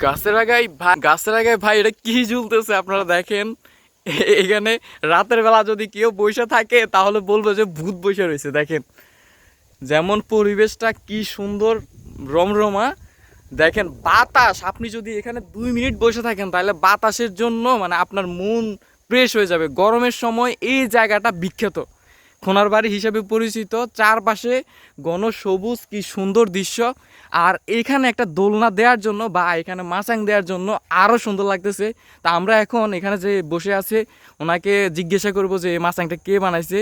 গাছের আগায় ভাই গাছের আগায় ভাই, এটা কি ঝুলতেছে আপনারা দেখেন? এখানে রাতের বেলা যদি কেউ বসে থাকে, তাহলে বলব যে ভূত বসে রয়েছে, দেখেন। যেমন পরিবেশটা কি সুন্দর, রমরমা। দেখেন, বাতাস, আপনি যদি এখানে দুই মিনিট বসে থাকেন, তাহলে বাতাসের জন্য মানে আপনার মন ফ্রেশ হয়ে যাবে। গরমের সময় এই জায়গাটা বিখ্যাত। খোনার বাড়ি হিসেবে পরিচিত। চারপাশে ঘন সবুজ কি সুন্দর দৃশ্য। আর এখানে একটা দোলনা দেওয়ার জন্য বা এখানে মাচাং দেওয়ার জন্য আরও সুন্দর লাগতেছে। তা আমরা এখন এখানে যে বসে আছে ওনাকে জিজ্ঞাসা করব যে এই মাচাংটা কে বানাইছে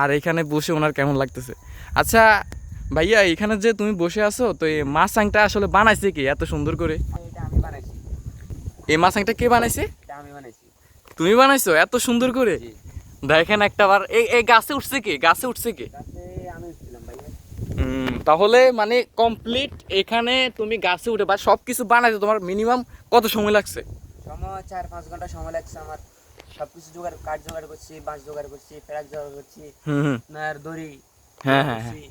আর এখানে বসে ওনার কেমন লাগতেছে। আচ্ছা ভাইয়া এখানে যে তুমি বসে আছো তো এই মাছাংটা আসলে বানাইছে কি? এত সুন্দর করে। এই মাছাংটা কে বানাইছে? তুমি বানাইছো? এত সুন্দর করে? দেখেন একটা বার এই গাছে উঠছে কি? গাছে উঠছে কি? তাহলে মানে কমপ্লিট এখানে তুমি গাছে উঠে বা সব কিছু বানাইছো তোমার মিনিমাম কত সময় লাগছে? সময় চার পাঁচ ঘণ্টা সময় লাগছে আমার। সব কিছু জোগাড় কাঠ জোগাড় করছি বাঁশ জোগাড় করছি ফেরাক জোগাড় করছি হুম দড়ি হ্যাঁ, হ্যাঁ, করছি,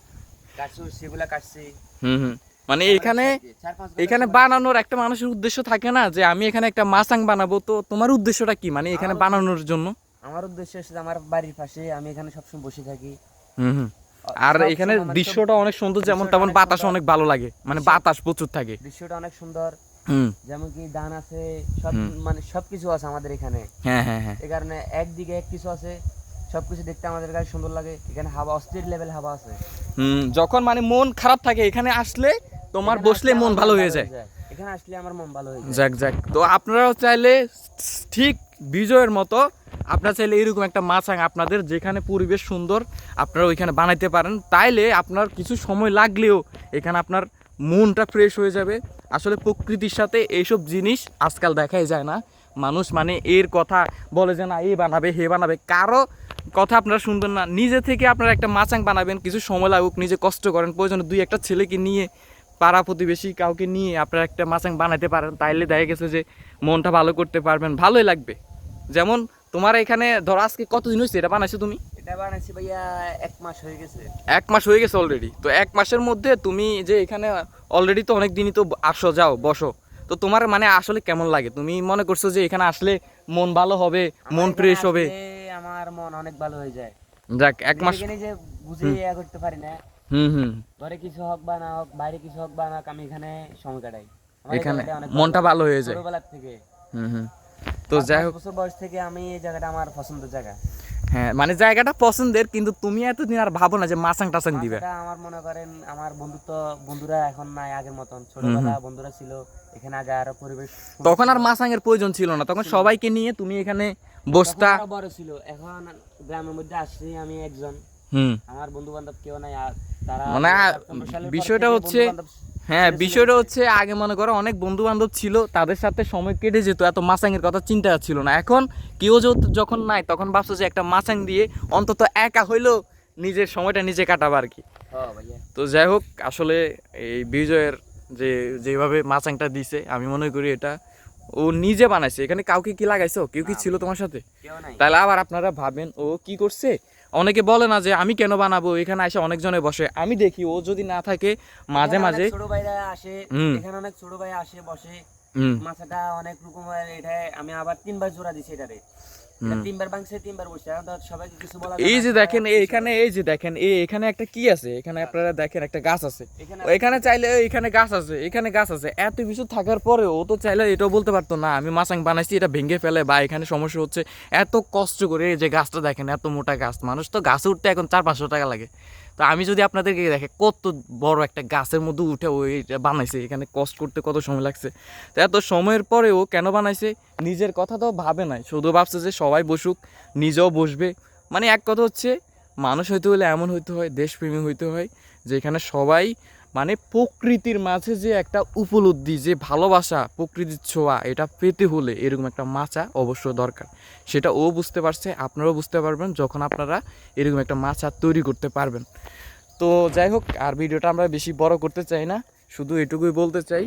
গাছ সেগুলা কাটছি। হুম হুম। মানে এখানে এখানে বানানোর একটা মানুষের উদ্দেশ্য থাকে না যে আমি এখানে একটা মাছাং বানাবো তো তোমার উদ্দেশ্যটা কি? মানে এখানে বানানোর জন্য? আমার উদ্দেশ্য হচ্ছে আমার বাড়ির পাশে আমি এখানে সবসময় বসে থাকি। হুম আর এখানে মানে দৃশ্যটা অনেক সুন্দর যেমন তেমন বাতাস অনেক ভালো লাগে মানে বাতাস প্রচুর থাকে। দৃশ্যটা অনেক সুন্দর। যেমন কি ধান আছে সব মানে সবকিছু আছে আমাদের এখানে। হ্যাঁ হ্যাঁ হ্যাঁ। এই কারণে একদিকে এক কিছু আছে সবকিছু দেখতে আমাদের কাছে সুন্দর লাগে। এখানে হাওয়া অস্থির লেভেল হাওয়া আছে। হুম যখন মানে মন খারাপ থাকে এখানে আসলে তোমার বসলে মন ভালো হয়ে যায়। এখানে আসলে আমার মন ভালো হয়ে যায়। যাক যাক। তো আপনারাও চাইলে ঠিক বিজয়ের মতো আপনারা চাইলে এরকম একটা মাছাং আপনাদের যেখানে পরিবেশ সুন্দর আপনারা ওইখানে বানাইতে পারেন। তাইলে আপনার কিছু সময় লাগলেও এখানে আপনার মনটা ফ্রেশ হয়ে যাবে। আসলে প্রকৃতির সাথে এইসব জিনিস আজকাল দেখাই যায় না। মানুষ মানে এর কথা বলে যে, না, এ বানাবে, হে বানাবে। কারও কথা আপনারা শুনবেন না। নিজে থেকে আপনারা একটা মাচাং বানাবেন, কিছু সময় লাগুক, নিজে কষ্ট করেন। প্রয়োজনে দুই একটা ছেলেকে নিয়ে, পাড়া প্রতিবেশী কাউকে নিয়ে আপনারা একটা মাচাং বানাতে পারেন। তাইলে দেখা গেছে যে, মনটা ভালো করতে পারবেন, ভালোই লাগবে। যেমন তোমার এখানে ধরো আজকে কতদিন হয়েছে এটা বানাইছো তুমি? এটা বানাইছি ভাইয়া এক মাস হয়ে গেছে। এক মাস হয়ে গেছে অলরেডি তো এক মাসের মধ্যে তুমি যে এখানে অলরেডি তো অনেক দিনই তো আসো যাও বসো। তো তোমার মানে আসলে কেমন লাগে? তুমি মনে করছ যে এখানে আসলে মন ভালো হবে মন ফ্রেশ হবে? আমার মন অনেক ভালো হয়ে যায়। যাক এক মাস এখানে যে বুঝে ইয়া করতে পারি না। হুম হুম। ঘরে কিছু হোক বা না হোক বাইরে কিছু হোক বা না আমি এখানে সময় কাটাই। এখানে মনটা ভালো হয়ে যায়। ছোটবেলার থেকে। হুম হুম। তো যাই হোক। বছর বয়স থেকে আমি এই জায়গাটা আমার পছন্দের জায়গা। হ্যাঁ মানে জায়গাটা পছন্দের কিন্তু তুমি এতদিন আর ভাবো না যে মাছাং টাচাং দিবে। আমার মনে করেন আমার বন্ধুত্ব বন্ধুরা এখন নাই আগের মতন। ছোটবেলা বন্ধুরা ছিল এখানে আগে আরও পরিবেশ তখন আর ছিল। মাছাঙের প্রয়োজন ছিল না তখন সবাইকে নিয়ে তুমি এখানে বসতা বড় ছিল এখন গ্রামের মধ্যে আসছি আমি একজন। হুম। আমার বন্ধু বান্ধব কেউ নাই আর তারা মানে আ- 2015 সালের পর বিষয়টা হচ্ছে- হ্যাঁ বিষয়টা হচ্ছে আগে মনে করো অনেক বন্ধু বান্ধব ছিল তাদের সাথে সময় কেটে যেত এত মাছাঙের কথা চিন্তা ছিল না। এখন কেউ যখন নাই তখন ভাবছ যে একটা মাছাং দিয়ে অন্তত একা হইলেও নিজের সময়টা নিজে কাটাবো আর কি। তো যাই হোক আসলে এই বিজয়ের যে যেভাবে মাছাংটা দিছে আমি মনে করি এটা ও নিজে বানাইছে। এখানে কাউকে কি লাগাইছো? কেউ কি ছিল তোমার সাথে? তাহলে আবার আপনারা ভাবেন ও কি করছে? অনেকে বলে না যে আমি কেন বানাবো? এখানে এসে অনেকজনে বসে। আমি দেখি ও যদি না থাকে মাঝে মাঝে ছোট ভাইরা আসে এখানে অনেক ছোট ভাই আসে বসে। মাথাটা মাছটা অনেক রকমের এটা আমি আবার তিনবার জোড়া দিছি এটারে। এটা তিনবার ভাঙছে তিনবার বসে সবাইকে কিছু বলা এই যে দেখেন এখানে এই যে দেখেন এই এখানে একটা কি আছে? এখানে আপনারা দেখেন একটা গাছ আছে। এখানে চাইলে এখানে গাছ আছে এখানে গাছ আছে। এত কিছু থাকার পরে ও তো চাইলে এটাও বলতে পারতো না আমি মাছাং বানাইছি এটা ভেঙে ফেলে বা এখানে সমস্যা হচ্ছে। এত কষ্ট করে এই যে গাছটা দেখেন এত মোটা গাছ। মানুষ তো গাছে উঠতে এখন চার পাঁচশো টাকা লাগে। তো আমি যদি আপনাদেরকে দেখে কত বড় একটা গাছের মধ্যে উঠে ওইটা বানাইছে, এখানে কষ্ট করতে কত সময় লাগছে। তো এত সময়ের পরে ও কেন বানাইছে? নিজের কথা তো ভাবে নাই। শুধু ভাবছে যে সবাই বসুক, নিজেও বসবে। মানে এক কথা হচ্ছে, মানুষ হইতে হলে এমন হইতে হয়, দেশপ্রেমী হইতে হয়, যেখানে সবাই মানে প্রকৃতির মাঝে যে একটা উপলব্ধি, যে ভালোবাসা, প্রকৃতির ছোঁয়া, এটা পেতে হলে এরকম একটা মাচা অবশ্য দরকার। সেটা ও বুঝতে পারছে, আপনারাও বুঝতে পারবেন যখন আপনারা এরকম একটা মাচা তৈরি করতে পারবেন। তো যাই হোক, আর ভিডিওটা আমরা বেশি বড় করতে চাই না, শুধু এটুকুই বলতে চাই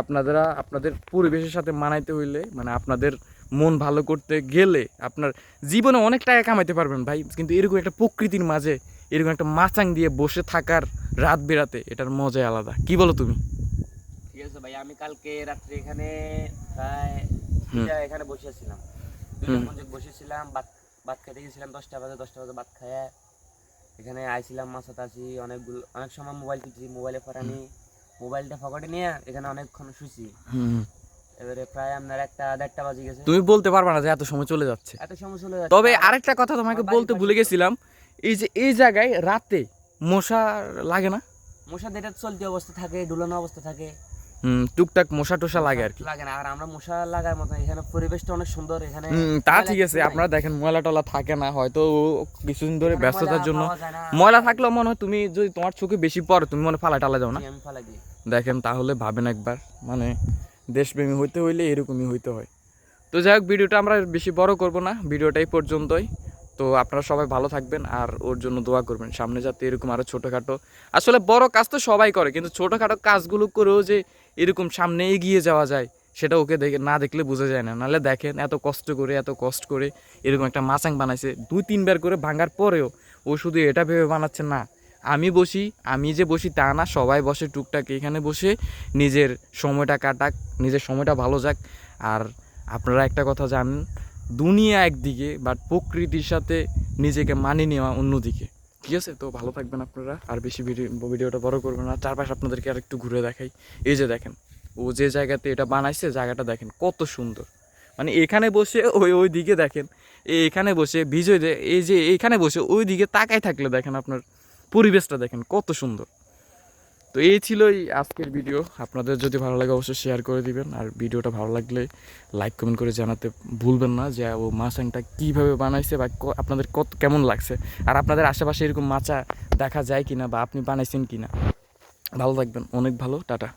আপনারা আপনাদের পরিবেশের সাথে মানাইতে হইলে মানে আপনাদের মন ভালো করতে গেলে আপনার জীবনে অনেক টাকা কামাইতে পারবেন ভাই, কিন্তু এরকম একটা প্রকৃতির মাঝে এরকম একটা মাচাং দিয়ে বসে থাকার রাত বেরাতে এটার মজাই আলাদা। কি বলো তুমি? ঠিক আছে ভাই আমি কালকে রাত্রে এখানে প্রায় এখানে বসেছিলাম। বসেছিলাম ভাত ভাত খেতে গেছিলাম দশটা বাজে দশটা বাজে ভাত এখানে আইছিলাম মাছাতে আসি অনেকগুলো অনেক সময় মোবাইল টিপছি মোবাইলে আমি মোবাইলটা পকেটে নিয়ে এখানে অনেকক্ষণ শুছি হুম। এবারে প্রায় আপনার একটা দেড়টা বাজে গেছে। তুমি বলতে পারবা না যে এত সময় চলে যাচ্ছে। এত সময় চলে যাচ্ছে। তবে আরেকটা কথা তোমাকে বলতে ভুলে গেছিলাম এই যে এই জায়গায় রাতে মশা লাগে না? মশা যেটা চলতি অবস্থা থাকে ডুলানো অবস্থা থাকে। টুকটাক মশা টশা লাগে আর কি। লাগে না আর আমরা মশা লাগার মতো এখানে পরিবেশটা অনেক সুন্দর এখানে তা ঠিক আছে আপনারা দেখেন ময়লা টলা থাকে না হয়তো কিছুদিন ধরে ব্যস্ততার জন্য। ময়লা থাকলেও মনে হয় তুমি যদি তোমার চোখে বেশি পড়ে তুমি মনে ফালা টালা যাও না? আমি ফালাই দিই। দেখেন তাহলে ভাবেন একবার মানে দেশপ্রেমী হইতে হইলে এরকমই হইতে হয়। তো যাই হোক ভিডিওটা আমরা বেশি বড় করব না ভিডিওটা এই পর্যন্তই। তো আপনারা সবাই ভালো থাকবেন আর ওর জন্য দোয়া করবেন। সামনে যাতে এরকম আরও ছোটোখাটো আসলে বড় কাজ তো সবাই করে, কিন্তু ছোটোখাটো কাজগুলো করেও যে এরকম সামনে এগিয়ে যাওয়া যায়, সেটা ওকে দেখে না দেখলে বোঝা যায় না। নাহলে দেখেন এত কষ্ট করে, এত কষ্ট করে এরকম একটা মাচাং বানাইছে। দুই, তিনবার করে ভাঙার পরেও ও শুধু এটা ভেবে বানাচ্ছে না। আমি বসি, আমি যে বসি তা না, সবাই বসে টুকটাক এখানে বসে নিজের সময়টা কাটাক, নিজের সময়টা ভালো যাক। আর আপনারা একটা কথা জানেন দুনিয়া একদিকে বাট প্রকৃতির সাথে নিজেকে মানিয়ে নেওয়া অন্যদিকে। ঠিক আছে? তো ভালো থাকবেন আপনারা, আর বেশি ভিডিও, ভিডিওটা বড় করবেন না। চারপাশে আপনাদেরকে আর একটু ঘুরে দেখাই। এই যে দেখেন, ও যে জায়গাতে এটা বানাইছে, জায়গাটা দেখেন কত সুন্দর। মানে এখানে বসে ওই ওই দিকে দেখেন, এখানে বসে বিজয় এই যে এখানে বসে ওই দিকে তাকাই থাকলে দেখেন আপনার পরিবেশটা দেখেন কত সুন্দর। তো এই ছিল এই আজকের ভিডিও। আপনাদের যদি ভালো লাগে অবশ্যই শেয়ার করে দিবেন। আর ভিডিওটা ভালো লাগলে লাইক কমেন্ট করে জানাতে ভুলবেন না যে, ও মাছাংটা কীভাবে বানাইছে বা আপনাদের কত কেমন লাগছে? আর আপনাদের আশেপাশে এরকম মাচা দেখা যায় কিনা বা আপনি বানাইছেন কিনা? ভালো থাকবেন। অনেক ভালো। টাটা।